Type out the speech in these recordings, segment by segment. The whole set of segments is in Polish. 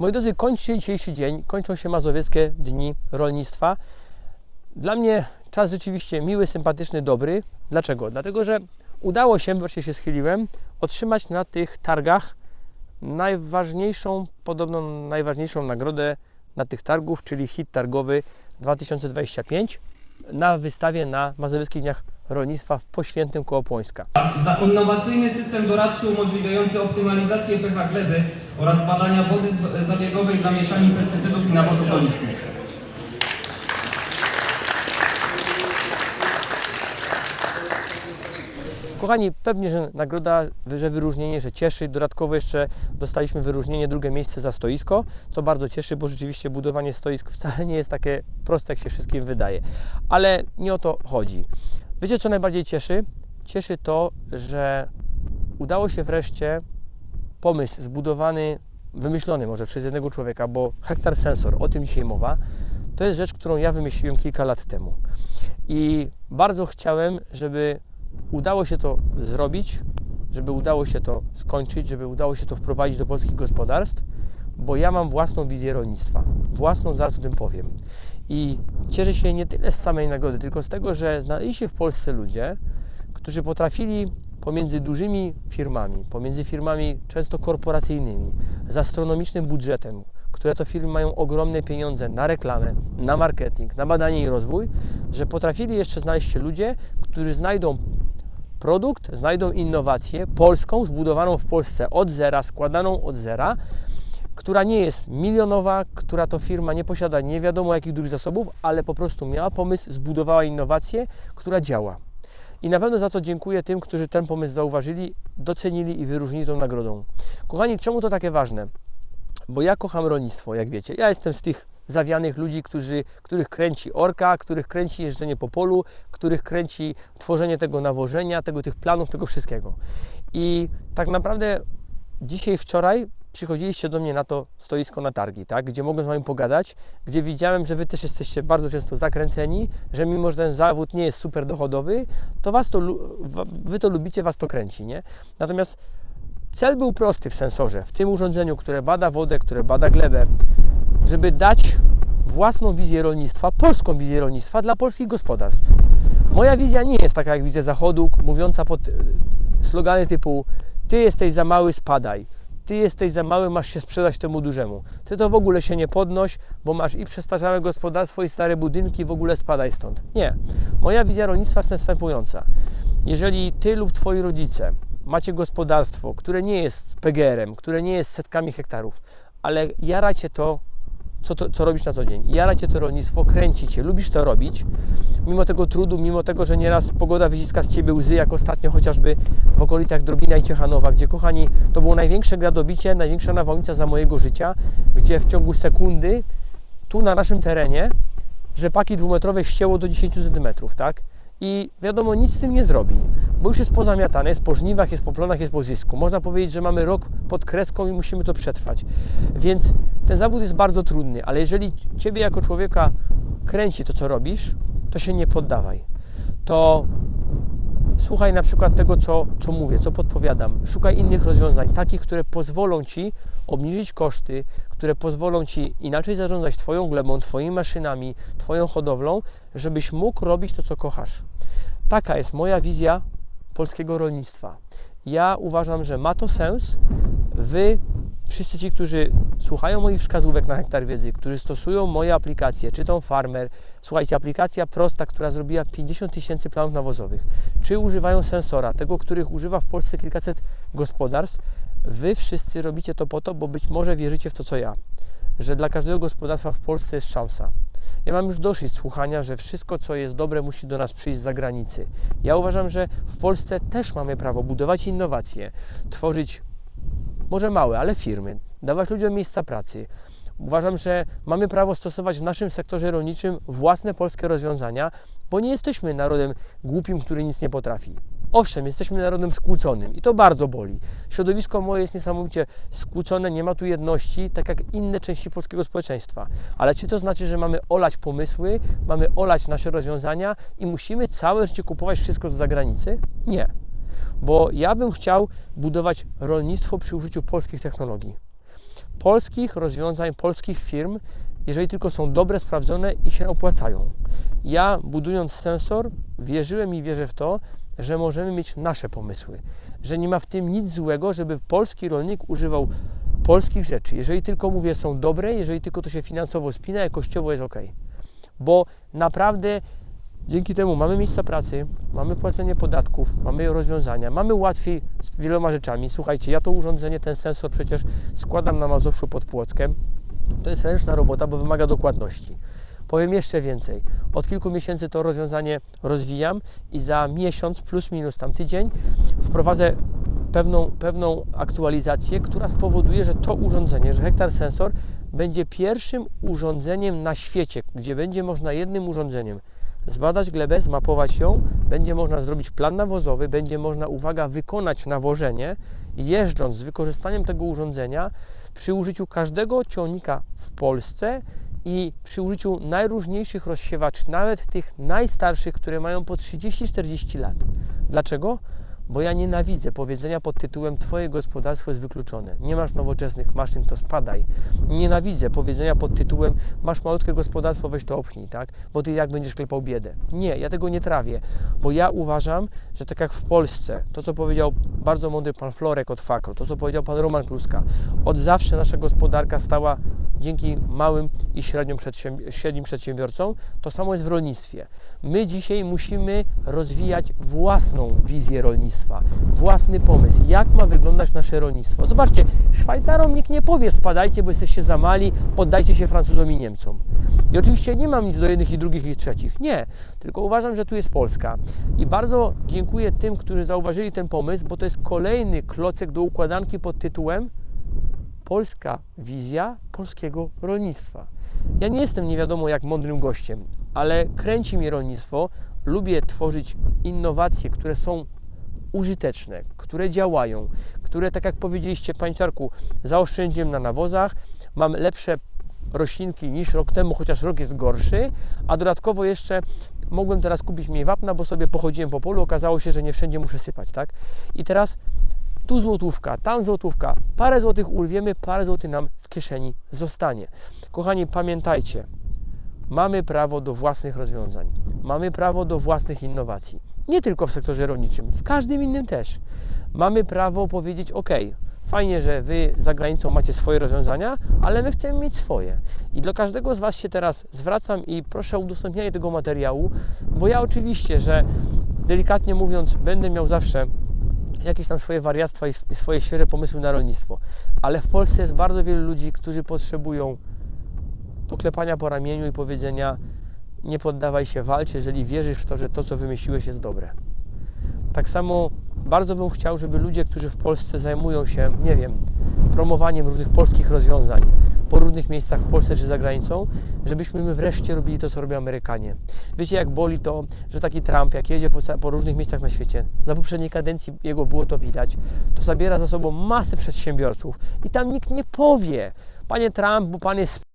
Moi drodzy, kończy się dzisiejszy dzień, kończą się mazowieckie dni rolnictwa. Dla mnie czas rzeczywiście miły, sympatyczny, dobry. Dlaczego? Dlatego, że udało się, właśnie się schyliłem, otrzymać na tych targach najważniejszą, podobno najważniejszą nagrodę na tych targów, czyli hit targowy 2025 na wystawie na Mazowieckich Dniach Rolnictwa w Poświętym koło Płońska. Za innowacyjny system doradczy umożliwiający optymalizację pH gleby oraz badania wody zabiegowej dla mieszanin pestycydów i nawozów rolniczych. Kochani, pewnie, że nagroda, że wyróżnienie, że cieszy. Dodatkowo jeszcze dostaliśmy wyróżnienie drugie miejsce za stoisko, co bardzo cieszy, bo rzeczywiście budowanie stoisk wcale nie jest takie proste, jak się wszystkim wydaje. Ale nie o to chodzi. Wiecie, co najbardziej cieszy? Cieszy to, że udało się wreszcie pomysł zbudowany, wymyślony może przez jednego człowieka, bo hektar sensor, o tym dzisiaj mowa, to jest rzecz, którą ja wymyśliłem kilka lat temu. I bardzo chciałem, żeby udało się to zrobić, żeby udało się to skończyć, żeby udało się to wprowadzić do polskich gospodarstw, bo ja mam własną wizję rolnictwa. Własną, zaraz o tym powiem. I cieszę się nie tyle z samej nagrody, tylko z tego, że znaleźli się w Polsce ludzie, którzy potrafili pomiędzy dużymi firmami, pomiędzy firmami często korporacyjnymi, z astronomicznym budżetem, które to firmy mają ogromne pieniądze na reklamę, na marketing, na badanie i rozwój, że potrafili jeszcze znaleźć się ludzie, którzy znajdą produkt, znajdą innowację polską, zbudowaną w Polsce od zera, składaną od zera, która nie jest milionowa, która to firma nie posiada nie wiadomo jakich dużych zasobów, ale po prostu miała pomysł, zbudowała innowację, która działa. I na pewno za to dziękuję tym, którzy ten pomysł zauważyli, docenili i wyróżnili tą nagrodą. Kochani, czemu to takie ważne? Bo ja kocham rolnictwo, jak wiecie. Ja jestem z tych zawianych ludzi, którzy, których kręci orka, których kręci jeżdżenie po polu, których kręci tworzenie tego nawożenia, tego, tych planów, tego wszystkiego. I tak naprawdę dzisiaj, wczoraj przychodziliście do mnie na to stoisko na targi, tak? gdzie mogłem z Wami pogadać, gdzie widziałem, że Wy też jesteście bardzo często zakręceni, że mimo, że ten zawód nie jest super dochodowy, to was to, Wy to lubicie, Was to kręci, nie? Natomiast cel był prosty w sensorze, w tym urządzeniu, które bada wodę, które bada glebę, żeby dać własną wizję rolnictwa, polską wizję rolnictwa dla polskich gospodarstw. Moja wizja nie jest taka jak wizja Zachodu, mówiąca pod e, slogany typu ty jesteś za mały, spadaj. Ty jesteś za mały, masz się sprzedać temu dużemu. Ty to w ogóle się nie podnoś, bo masz i przestarzałe gospodarstwo, i stare budynki, w ogóle spadaj stąd. Nie. Moja wizja rolnictwa jest następująca. Jeżeli ty lub twoi rodzice macie gospodarstwo, które nie jest PGR-em, które nie jest setkami hektarów, ale jaracie to co, to, co robisz na co dzień. Jara Cię to rolnictwo, kręci Cię, lubisz to robić, mimo tego trudu, mimo tego, że nieraz pogoda wyciska z Ciebie łzy, jak ostatnio chociażby w okolicach Drobina i Ciechanowa, gdzie, kochani, to było największe gradobicie, największa nawałnica za mojego życia, gdzie w ciągu sekundy, tu na naszym terenie, rzepaki dwumetrowe ścięło do 10 cm, tak? I wiadomo, nic z tym nie zrobi, bo już jest pozamiatane, jest po żniwach, jest po plonach, jest po zysku. Można powiedzieć, że mamy rok pod kreską i musimy to przetrwać. Więc ten zawód jest bardzo trudny, ale jeżeli Ciebie jako człowieka kręci to, co robisz, to się nie poddawaj. To słuchaj na przykład tego, co, co mówię, co podpowiadam. Szukaj innych rozwiązań, takich, które pozwolą Ci obniżyć koszty, które pozwolą Ci inaczej zarządzać Twoją glebą, Twoimi maszynami, Twoją hodowlą, żebyś mógł robić to, co kochasz. Taka jest moja wizja polskiego rolnictwa. Ja uważam, że ma to sens. Wy, wszyscy ci, którzy słuchają moich wskazówek na hektar wiedzy, którzy stosują moje aplikacje, czy tą Farmer, słuchajcie, aplikacja prosta, która zrobiła 50 tysięcy planów nawozowych, czy używają sensora, tego, których używa w Polsce kilkaset gospodarstw, wy wszyscy robicie to po to, bo być może wierzycie w to, co ja, że dla każdego gospodarstwa w Polsce jest szansa. Ja mam już dosyć słuchania, że wszystko, co jest dobre, musi do nas przyjść z zagranicy. Ja uważam, że w Polsce też mamy prawo budować innowacje, tworzyć może małe, ale firmy, dawać ludziom miejsca pracy. Uważam, że mamy prawo stosować w naszym sektorze rolniczym własne polskie rozwiązania, bo nie jesteśmy narodem głupim, który nic nie potrafi. Owszem, jesteśmy narodem skłóconym i to bardzo boli. Środowisko moje jest niesamowicie skłócone, nie ma tu jedności, tak jak inne części polskiego społeczeństwa. Ale czy to znaczy, że mamy olać pomysły, mamy olać nasze rozwiązania i musimy całe życie kupować wszystko z zagranicy? Nie. Bo ja bym chciał budować rolnictwo przy użyciu polskich technologii. polskich rozwiązań, polskich firm, jeżeli tylko są dobre, sprawdzone i się opłacają. Ja, budując sensor, wierzyłem i wierzę w to, że możemy mieć nasze pomysły, że nie ma w tym nic złego, żeby polski rolnik używał polskich rzeczy. Jeżeli tylko mówię, są dobre, jeżeli tylko to się finansowo spina, jakościowo jest ok. Bo naprawdę dzięki temu mamy miejsca pracy, mamy płacenie podatków, mamy rozwiązania, mamy łatwiej z wieloma rzeczami. Słuchajcie, ja to urządzenie, ten sensor przecież składam na Mazowszu pod Płockiem. To jest ręczna robota, bo wymaga dokładności. Powiem jeszcze więcej. Od kilku miesięcy to rozwiązanie rozwijam i za miesiąc plus minus tam tydzień wprowadzę pewną, pewną aktualizację, która spowoduje, że to urządzenie, że Hektar Sensor będzie pierwszym urządzeniem na świecie, gdzie będzie można jednym urządzeniem zbadać glebę, zmapować ją, będzie można zrobić plan nawozowy, będzie można, uwaga, wykonać nawożenie, jeżdżąc z wykorzystaniem tego urządzenia przy użyciu każdego ciągnika w Polsce i przy użyciu najróżniejszych rozsiewaczy, nawet tych najstarszych, które mają po 30-40 lat. Dlaczego? Bo ja nienawidzę powiedzenia pod tytułem Twoje gospodarstwo jest wykluczone. Nie masz nowoczesnych maszyn, to spadaj. Nienawidzę powiedzenia pod tytułem Masz malutkie gospodarstwo, weź to opchnij, tak? Bo ty jak będziesz klepał biedę. Nie, ja tego nie trawię, bo ja uważam, że tak jak w Polsce, to co powiedział bardzo mądry pan Florek od Fakro, to co powiedział pan Roman Kluska, od zawsze nasza gospodarka stała dzięki małym i średnim, średnim przedsiębiorcom, to samo jest w rolnictwie. My dzisiaj musimy rozwijać własną wizję rolnictwa, własny pomysł, jak ma wyglądać nasze rolnictwo. Zobaczcie, Szwajcarom nikt nie powie, spadajcie, bo jesteście za mali, poddajcie się Francuzom i Niemcom. I oczywiście nie mam nic do jednych i drugich i trzecich. Nie, tylko uważam, że tu jest Polska. I bardzo dziękuję tym, którzy zauważyli ten pomysł, bo to jest kolejny klocek do układanki pod tytułem polska wizja polskiego rolnictwa. Ja nie jestem nie wiadomo jak mądrym gościem, ale kręci mi rolnictwo. Lubię tworzyć innowacje, które są użyteczne, które działają, które, tak jak powiedzieliście, pańczarku, zaoszczędziłem na nawozach, mam lepsze roślinki niż rok temu, chociaż rok jest gorszy, a dodatkowo jeszcze mogłem teraz kupić mniej wapna, bo sobie pochodziłem po polu, okazało się, że nie wszędzie muszę sypać, tak? I teraz tu złotówka, tam złotówka, parę złotych urwiemy, parę złotych nam w kieszeni zostanie. Kochani, pamiętajcie, mamy prawo do własnych rozwiązań, mamy prawo do własnych innowacji. Nie tylko w sektorze rolniczym, w każdym innym też. Mamy prawo powiedzieć: OK, fajnie, że Wy za granicą macie swoje rozwiązania, ale my chcemy mieć swoje. I do każdego z Was się teraz zwracam i proszę o udostępnianie tego materiału, bo ja oczywiście, że delikatnie mówiąc, będę miał zawsze jakieś tam swoje wariactwa i swoje świeże pomysły na rolnictwo. Ale w Polsce jest bardzo wielu ludzi, którzy potrzebują poklepania po ramieniu i powiedzenia nie poddawaj się, walcz, jeżeli wierzysz w to, że to, co wymyśliłeś jest dobre. Tak samo bardzo bym chciał, żeby ludzie, którzy w Polsce zajmują się, nie wiem, promowaniem różnych polskich rozwiązań po różnych miejscach w Polsce czy za granicą, żebyśmy my wreszcie robili to, co robią Amerykanie. Wiecie, jak boli to, że taki Trump, jak jedzie po, po różnych miejscach na świecie, za poprzedniej kadencji jego było to widać, to zabiera za sobą masę przedsiębiorców i tam nikt nie powie, panie Trump, bo pan jest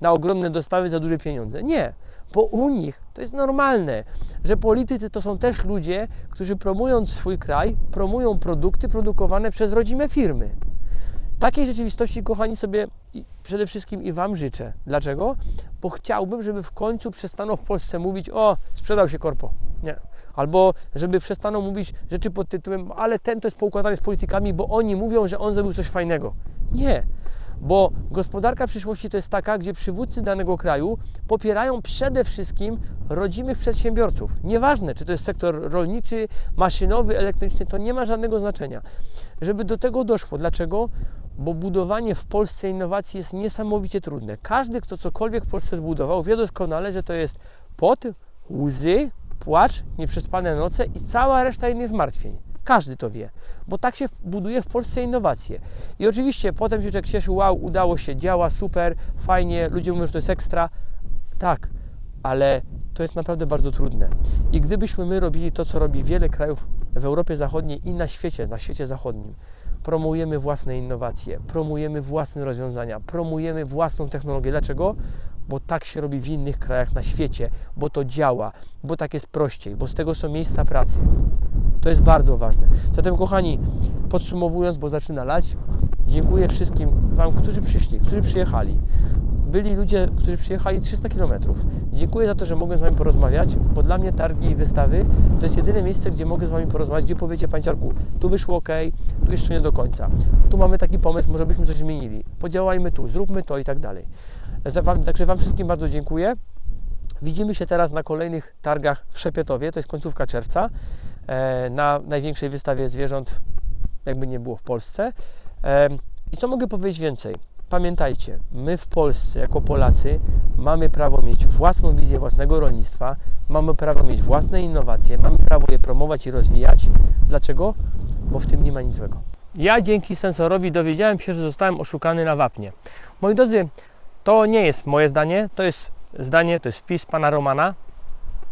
na ogromne dostawy za duże pieniądze. Nie, bo u nich to jest normalne, że politycy to są też ludzie, którzy promując swój kraj, promują produkty produkowane przez rodzime firmy. Takiej rzeczywistości, kochani, sobie przede wszystkim i Wam życzę. Dlaczego? Bo chciałbym, żeby w końcu przestano w Polsce mówić, o, sprzedał się korpo. Nie. Albo żeby przestaną mówić rzeczy pod tytułem, ale ten to jest poukładany z politykami, bo oni mówią, że on zrobił coś fajnego. Nie bo gospodarka przyszłości to jest taka, gdzie przywódcy danego kraju popierają przede wszystkim rodzimych przedsiębiorców. Nieważne, czy to jest sektor rolniczy, maszynowy, elektryczny, to nie ma żadnego znaczenia. Żeby do tego doszło. Dlaczego? Bo budowanie w Polsce innowacji jest niesamowicie trudne. Każdy, kto cokolwiek w Polsce zbudował, wie doskonale, że to jest pot, łzy, płacz, nieprzespane noce i cała reszta innych zmartwień. Każdy to wie, bo tak się buduje w Polsce innowacje. I oczywiście potem się człowiek cieszy, wow, udało się, działa, super, fajnie, ludzie mówią, że to jest ekstra. Tak, ale to jest naprawdę bardzo trudne. I gdybyśmy my robili to, co robi wiele krajów w Europie Zachodniej i na świecie, na świecie zachodnim, promujemy własne innowacje, promujemy własne rozwiązania, promujemy własną technologię. Dlaczego? Bo tak się robi w innych krajach na świecie, bo to działa, bo tak jest prościej, bo z tego są miejsca pracy. To jest bardzo ważne. Zatem, kochani, Podsumowując, bo zaczyna lać, dziękuję wszystkim Wam, którzy przyszli, którzy przyjechali. Byli ludzie, którzy przyjechali 300 km. Dziękuję za to, że mogłem z Wami porozmawiać, bo dla mnie targi i wystawy to jest jedyne miejsce, gdzie mogę z Wami porozmawiać, gdzie powiecie, Panie Ciarku, tu wyszło ok, tu jeszcze nie do końca. Tu mamy taki pomysł, może byśmy coś zmienili. Podziałajmy tu, zróbmy to i tak dalej. Wam, także Wam wszystkim bardzo dziękuję. Widzimy się teraz na kolejnych targach w Szepietowie, to jest końcówka czerwca, e, na największej wystawie zwierząt, jakby nie było w Polsce. E, I co mogę powiedzieć więcej? Pamiętajcie, my w Polsce, jako Polacy, mamy prawo mieć własną wizję własnego rolnictwa, mamy prawo mieć własne innowacje, mamy prawo je promować i rozwijać. Dlaczego? Bo w tym nie ma nic złego. Ja dzięki sensorowi dowiedziałem się, że zostałem oszukany na wapnie. Moi drodzy, to nie jest moje zdanie, to jest zdanie, to jest wpis pana Romana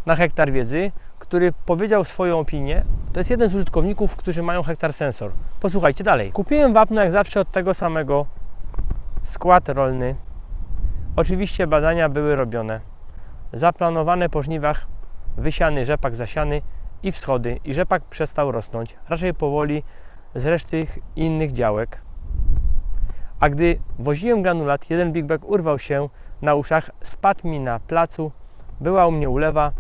na hektar wiedzy, który powiedział swoją opinię. To jest jeden z użytkowników, którzy mają hektar sensor. Posłuchajcie dalej. Kupiłem wapno jak zawsze od tego samego. Skład rolny. Oczywiście badania były robione. Zaplanowane po żniwach wysiany rzepak zasiany i wschody i rzepak przestał rosnąć, raczej powoli z reszty innych działek. A gdy woziłem granulat, jeden big bag urwał się na uszach, spadł mi na placu, była u mnie ulewa,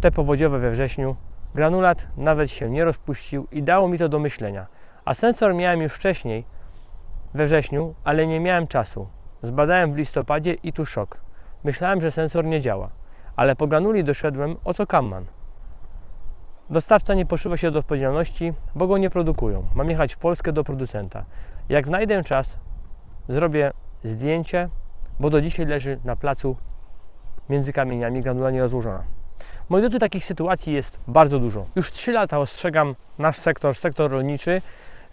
te powodziowe we wrześniu. Granulat nawet się nie rozpuścił i dało mi to do myślenia. A sensor miałem już wcześniej, we wrześniu, ale nie miałem czasu. Zbadałem w listopadzie i tu szok. Myślałem, że sensor nie działa, ale po granuli doszedłem, o co kamman. Dostawca nie poszywa się do odpowiedzialności, bo go nie produkują. Mam jechać w Polskę do producenta. Jak znajdę czas, zrobię zdjęcie, bo do dzisiaj leży na placu między kamieniami granula nierozłożona. Moi drodzy, takich sytuacji jest bardzo dużo. Już 3 lata ostrzegam nasz sektor, sektor rolniczy,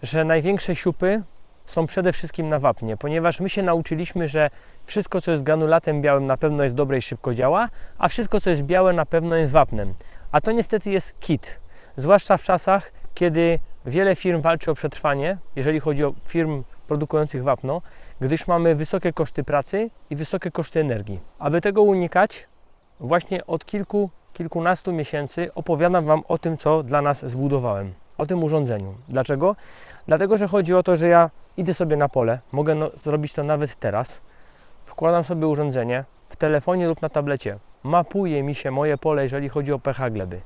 że największe siupy są przede wszystkim na wapnie, ponieważ my się nauczyliśmy, że wszystko, co jest granulatem białym, na pewno jest dobre i szybko działa, a wszystko, co jest białe, na pewno jest wapnem. A to niestety jest kit. Zwłaszcza w czasach, kiedy wiele firm walczy o przetrwanie, jeżeli chodzi o firm produkujących wapno, gdyż mamy wysokie koszty pracy i wysokie koszty energii. Aby tego unikać, właśnie od kilku, kilkunastu miesięcy opowiadam Wam o tym, co dla nas zbudowałem, o tym urządzeniu. Dlaczego? Dlatego, że chodzi o to, że ja idę sobie na pole, mogę no, zrobić to nawet teraz, wkładam sobie urządzenie w telefonie lub na tablecie, mapuje mi się moje pole, jeżeli chodzi o pH gleby.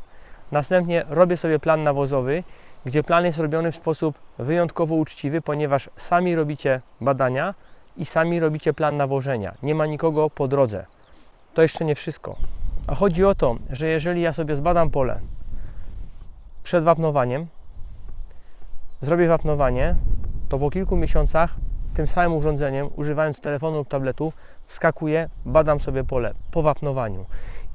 Następnie robię sobie plan nawozowy, gdzie plan jest robiony w sposób wyjątkowo uczciwy, ponieważ sami robicie badania i sami robicie plan nawożenia. Nie ma nikogo po drodze. To jeszcze nie wszystko. A chodzi o to, że jeżeli ja sobie zbadam pole przed wapnowaniem, zrobię wapnowanie, to po kilku miesiącach tym samym urządzeniem, używając telefonu lub tabletu, wskakuję, badam sobie pole po wapnowaniu.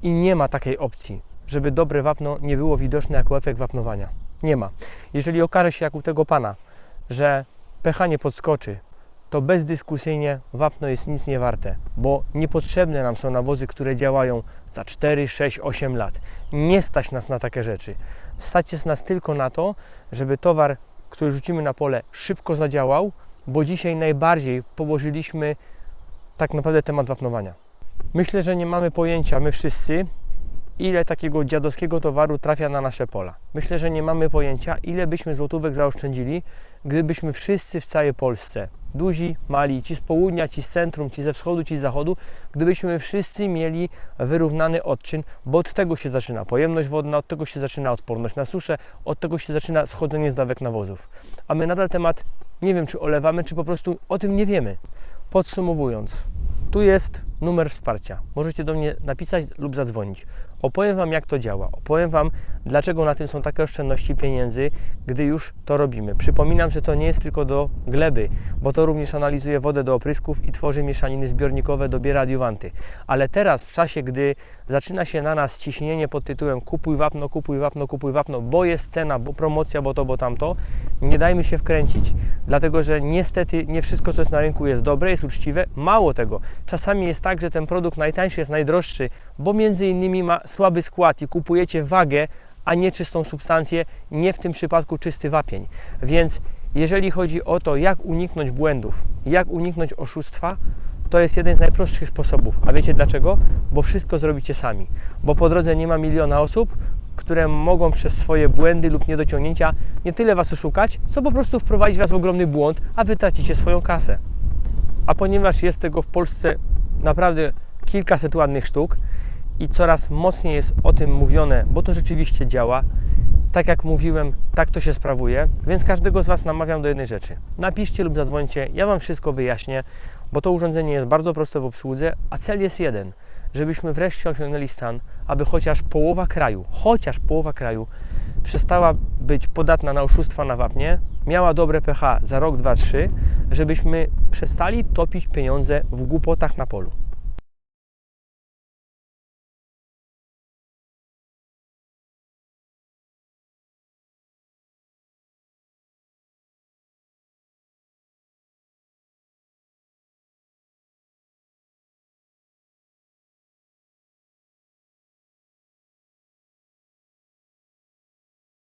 I nie ma takiej opcji, żeby dobre wapno nie było widoczne jako efekt wapnowania. Nie ma. Jeżeli okaże się, jak u tego pana, że pH nie podskoczy, to bezdyskusyjnie wapno jest nic nie warte, bo niepotrzebne nam są nawozy, które działają za 4, 6, 8 lat. Nie stać nas na takie rzeczy. Stać jest nas tylko na to, żeby towar, który rzucimy na pole, szybko zadziałał, bo dzisiaj najbardziej położyliśmy tak naprawdę temat wapnowania. Myślę, że nie mamy pojęcia, my wszyscy, ile takiego dziadowskiego towaru trafia na nasze pola. Myślę, że nie mamy pojęcia, ile byśmy złotówek zaoszczędzili, gdybyśmy wszyscy w całej Polsce, duzi, mali, ci z południa, ci z centrum, ci ze wschodu, ci z zachodu, gdybyśmy wszyscy mieli wyrównany odczyn, bo od tego się zaczyna pojemność wodna, od tego się zaczyna odporność na suszę, od tego się zaczyna schodzenie z dawek nawozów. A my nadal temat nie wiem, czy olewamy, czy po prostu o tym nie wiemy. Podsumowując, tu jest numer wsparcia. Możecie do mnie napisać lub zadzwonić. Opowiem Wam, jak to działa. Opowiem Wam, dlaczego na tym są takie oszczędności pieniędzy, gdy już to robimy. Przypominam, że to nie jest tylko do gleby, bo to również analizuje wodę do oprysków i tworzy mieszaniny zbiornikowe, dobiera adiuwanty. Ale teraz, w czasie, gdy zaczyna się na nas ciśnienie pod tytułem kupuj wapno, kupuj wapno, kupuj wapno, bo jest cena, bo promocja, bo to, bo tamto, nie dajmy się wkręcić. Dlatego, że niestety nie wszystko, co jest na rynku jest dobre, jest uczciwe. Mało tego, czasami jest tak, że ten produkt najtańszy jest najdroższy, bo między innymi ma słaby skład i kupujecie wagę, a nie czystą substancję, nie w tym przypadku czysty wapień. Więc jeżeli chodzi o to, jak uniknąć błędów, jak uniknąć oszustwa, to jest jeden z najprostszych sposobów. A wiecie dlaczego? Bo wszystko zrobicie sami. Bo po drodze nie ma miliona osób, które mogą przez swoje błędy lub niedociągnięcia nie tyle Was oszukać, co po prostu wprowadzić Was w ogromny błąd, a Wy tracicie swoją kasę. A ponieważ jest tego w Polsce naprawdę kilkaset ładnych sztuk i coraz mocniej jest o tym mówione, bo to rzeczywiście działa, tak jak mówiłem, tak to się sprawuje, więc każdego z Was namawiam do jednej rzeczy. Napiszcie lub zadzwońcie, ja Wam wszystko wyjaśnię, bo to urządzenie jest bardzo proste w obsłudze, a cel jest jeden, żebyśmy wreszcie osiągnęli stan, aby chociaż połowa kraju, chociaż połowa kraju przestała być podatna na oszustwa na wapnie, miała dobre pH za rok, dwa, trzy, żebyśmy przestali topić pieniądze w głupotach na polu.